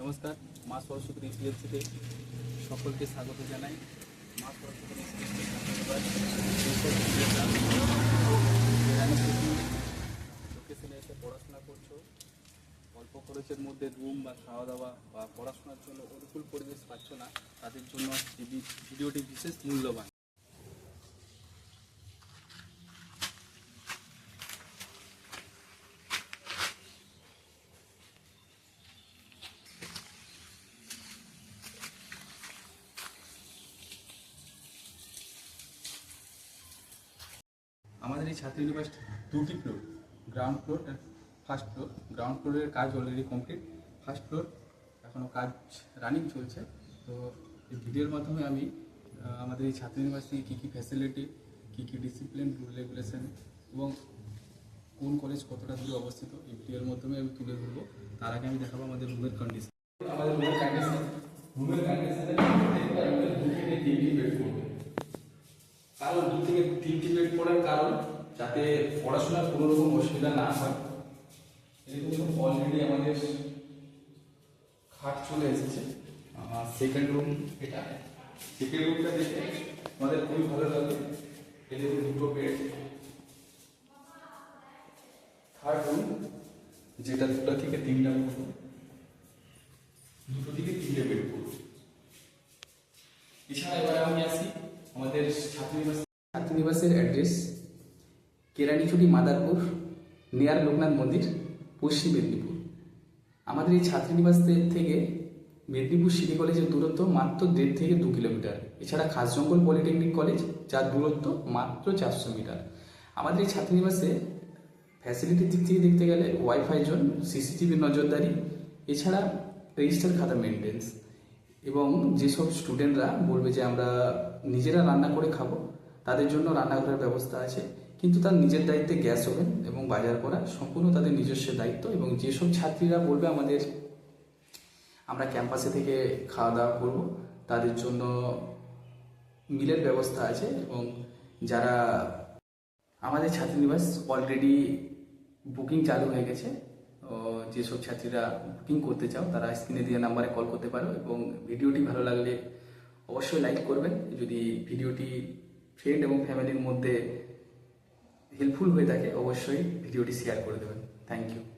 নমস্কার, মা সরস্বতী রেসিডেন্সিতে সকলকে স্বাগত জানাই। মা সরস্বতী লোকেশনে এসে পড়াশোনা করছ অল্প খরচের মধ্যে রুম বা খাওয়া দাওয়া বা পড়াশোনার জন্য অনুকূল পরিবেশ পাচ্ছ না, তাদের জন্য ভিডিওটি বিশেষ মূল্যবান। আমাদের এই ছাত্রীনিবাস দুটি floor ground floor first floor ground ফ্লোরের কাজ অলরেডি কমপ্লিট ফার্স্ট ফ্লোর এখনও কাজ রানিং চলছে। তো এই ভিডিওর মাধ্যমে আমি আমাদের এই ছাত্রীনিবাস থেকে কী কী ফ্যাসিলিটি কী কী ডিসিপ্লিন রুল রেগুলেশন এবং কোন কলেজ কতটা দূরে অবস্থিত, এই ভিডিওর মাধ্যমে আমি তুলে ধরবো। তার আগে আমি দেখাবো আমাদের রুমের কন্ডিশন আমাদের রুমের কন্ডিশন রুমের কন্ডিশনে তিনটি বেড করবে কারণ দু থেকে তিনটি বেড পড়ার কারণ যাতে পড়াশোনার কোনো রকম অসুবিধা না হয়। এরকম অলরেডি আমাদের খাট চলে এসেছে। সেকেন্ড রুম এটা। সেকেন্ড রুমটা দেখে আমাদের খুবই ভালো লাগে। এদের দুটো বেড থার্ড রুম যেটা দুটো থেকে তিনটা করব দুটো থেকে তিনটে বেড করব। এছাড়া এবারে আমি আসি ছাত্রীনিবাসের অ্যাড্রেস কেরানিচুটি মাদারপুর নিয়ার লোকনাথ মন্দির পশ্চিম মেদিনীপুর আমাদের এই ছাত্রীনিবাস থেকে মেদিনীপুর সিটি কলেজের দূরত্ব মাত্র দেড় থেকে দু কিলোমিটার। এছাড়া খাসজঙ্গল পলিটেকনিক কলেজ যার দূরত্ব মাত্র চারশো মিটার। আমাদের এই ছাত্রীনিবাসে ফ্যাসিলিটির দিক থেকে দেখতে গেলে ওয়াইফাই জোন সিসিটিভি নজরদারি, এছাড়া রেজিস্টার খাতা মেনটেন্স এবং যেসব স্টুডেন্টরা বলবে যে আমরা নিজেরা রান্না করে খাব, তাদের জন্য রান্নাঘরের ব্যবস্থা আছে। কিন্তু তার নিজের দায়িত্বে গ্যাস ওভেন এবং বাজার করা সম্পূর্ণ তাদের নিজস্ব দায়িত্ব এবং যেসব ছাত্রীরা বলবে আমাদের আমরা ক্যাম্পাসে থেকে খাওয়া দাওয়া করব, তাদের জন্য মিলের ব্যবস্থা আছে এবং যারা আমাদের ছাত্রীনিবাস অলরেডি বুকিং চালু হয়ে গেছে যেসব ছাত্রীরা বুকিং করতে চাও, তারা স্ক্রিনে দিয়ে নাম্বারে কল করতে পারো এবং ভিডিওটি ভালো লাগলে অবশ্যই লাইক করবেন। যদি ভিডিওটি ফ্রেন্ড এবং ফ্যামিলির মধ্যে হেল্পফুল হয়ে থাকে, অবশ্যই ভিডিওটি শেয়ার করে দেবেন। Thank you